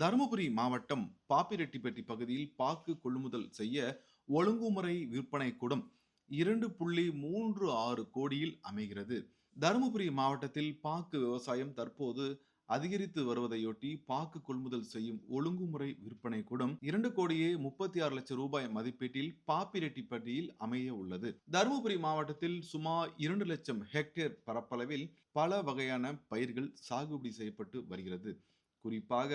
தருமபுரி மாவட்டம் பாப்பிரெட்டிப்பட்டி பகுதியில் பாக்கு கொள்முதல் செய்ய ஒழுங்குமுறை விற்பனை கூடம் இரண்டு புள்ளி மூன்று ஆறு கோடியில் அமைகிறது. தருமபுரி மாவட்டத்தில் பாக்கு விவசாயம் தற்போது அதிகரித்து வருவதையொட்டி பாக்கு கொள்முதல் செய்யும் ஒழுங்குமுறை விற்பனை கூடம் இரண்டு கோடியே முப்பத்தி ஆறு லட்சம் ரூபாய் மதிப்பீட்டில் பாப்பிரெட்டிப்பட்டியில் அமைய உள்ளது. தருமபுரி மாவட்டத்தில் சுமார் இரண்டு லட்சம் ஹெக்டேர் பரப்பளவில் பல வகையான பயிர்கள் சாகுபடி செய்யப்பட்டு வருகிறது. குறிப்பாக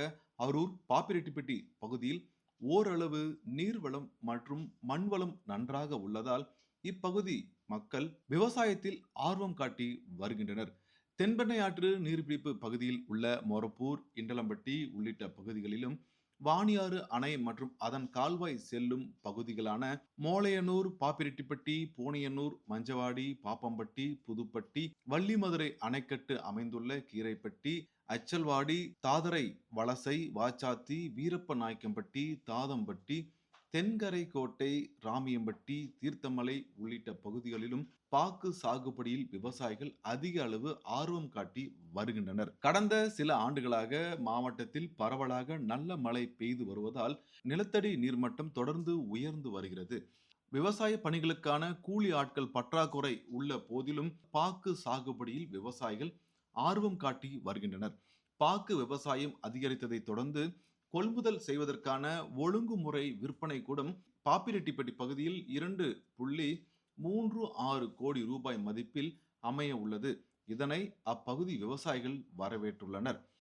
அரூர் பாப்பிரெட்டிப்பட்டி பகுதியில் ஓரளவு நீர்வளம் மற்றும் மண்வளம் நன்றாக உள்ளதால் இப்பகுதி மக்கள் விவசாயத்தில் ஆர்வம் காட்டி வருகின்றனர். தென்பெண்ணை ஆற்று நீர்பிடிப்பு பகுதியில் உள்ள மொரப்பூர் இண்டலம்பட்டி உள்ளிட்ட பகுதிகளிலும் வாணியாறு அணை மற்றும் அதன் கால்வாய் செல்லும் பகுதிகளான மோளையனூர் பாப்பிரெட்டிப்பட்டி பூனையனூர் மஞ்சவாடி பாப்பம்பட்டி புதுப்பட்டி வள்ளிமதுரை அணைக்கட்டு அமைந்துள்ள கீரைப்பட்டி அச்சல்வாடி தாதரை வலசை வாச்சாத்தி வீரப்ப நாயக்கம்பட்டி தாதம்பட்டி தென்கரை கோட்டை ராமியம்பட்டி தீர்த்தமலை உள்ளிட்ட பகுதிகளிலும் பாக்கு சாகுபடியில் விவசாயிகள் அதிக அளவு ஆர்வம் காட்டி வருகின்றனர். கடந்த சில ஆண்டுகளாக மாவட்டத்தில் பரவலாக நல்ல மழை பெய்து வருவதால் நிலத்தடி நீர்மட்டம் தொடர்ந்து உயர்ந்து வருகிறது. விவசாய பணிகளுக்கான கூலி ஆட்கள் பற்றாக்குறை உள்ள போதிலும் பாக்கு சாகுபடியில் விவசாயிகள் ஆர்வம் காட்டி வருகின்றனர். பாக்கு விவசாயம் அதிகரித்ததை தொடர்ந்து கொள்முதல் செய்வதற்கான ஒழுங்குமுறை விற்பனை கூடம் பாப்பிரெட்டிப்பட்டி பகுதியில் இரண்டு புள்ளி மூன்று ஆறு கோடி ரூபாய் மதிப்பில் அமைய உள்ளது. இதனை அப்பகுதி விவசாயிகள் வரவேற்றுள்ளனர்.